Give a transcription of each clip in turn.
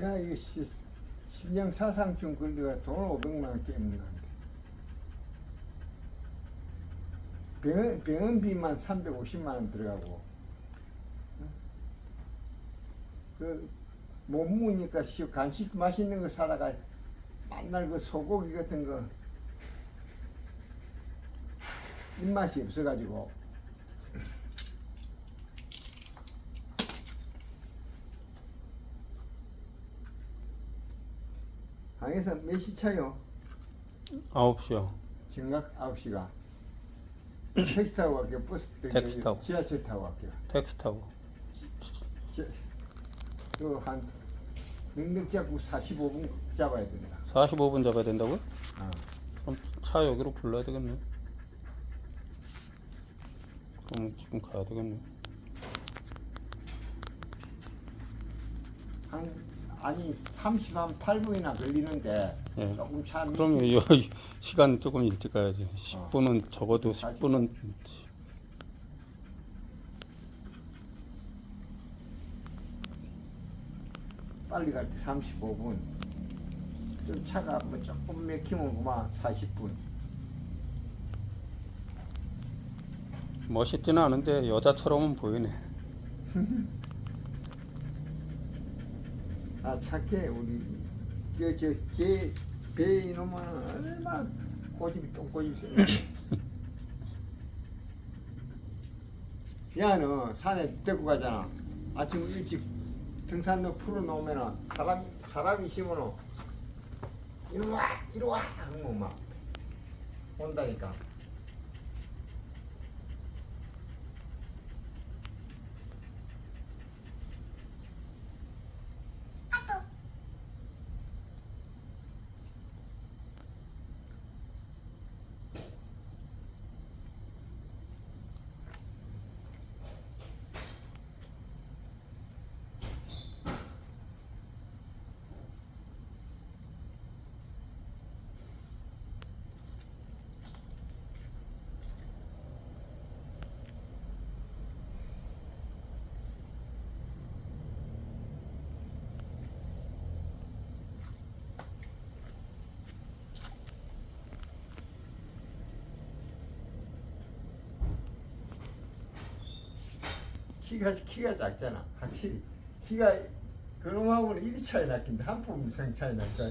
야 이거 씨, 심장 사상증 걸려가 돈 500만 원 깨는 건데 병원, 병원비만 350만 원 들어가고. 응? 그못 먹으니까 씨, 간식 맛있는 거 사다가 맨날 그 소고기 같은 거. 입맛이 없어가지고 방에서 몇 시 차요? 9시요. 정각 9시가 택시 타고 갈게요 버스 택시 타고. 지하철 타고 갈게요 택시 타고. 그한 능력 잡고 45분 잡아야 된다 45분 잡아야 된다고요? 어. 그럼 차 여기로 불러야 되겠네. 그럼 지금 가야 되겠네. 한 아니 30한 8분이나 걸리는데 예. 조금 차 그럼 요 시간 조금 일찍 가야지. 10분은 적어도 10분은 빨리 갈 때 35분 좀 차가 뭐 조금 막히면 그만 40분 멋있지는 않은데 여자처럼은 보이네. 아 착해 우리. 저저개 배 이놈은 얼마나 고집이 똥고집이 세 야너 산에 데리고 가잖아. 아침 일찍 등산로 풀어놓으면은 사람 사람 있으면은 이리 와 이리 와! 하면 막 온다니까 키가 키가 작잖아. 확실히. 키가 그놈하고는 1이 차이 났긴데 한푼 이상 차이 나니까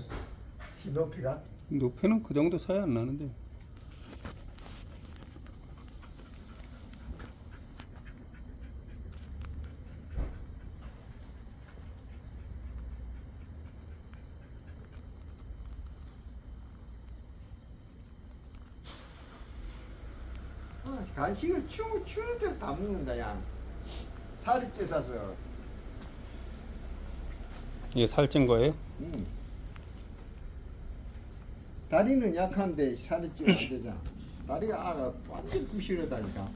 키 높이가? 높이는 그 정도 차이 안 나는데. 아, 간식을 추, 추는 데다 먹는다 야 살이 찌어서 이게 살찐 거예요? 음. 다리는 약한데 살이 찌면 안 되잖아 다리가 아가 완전 부실하다니까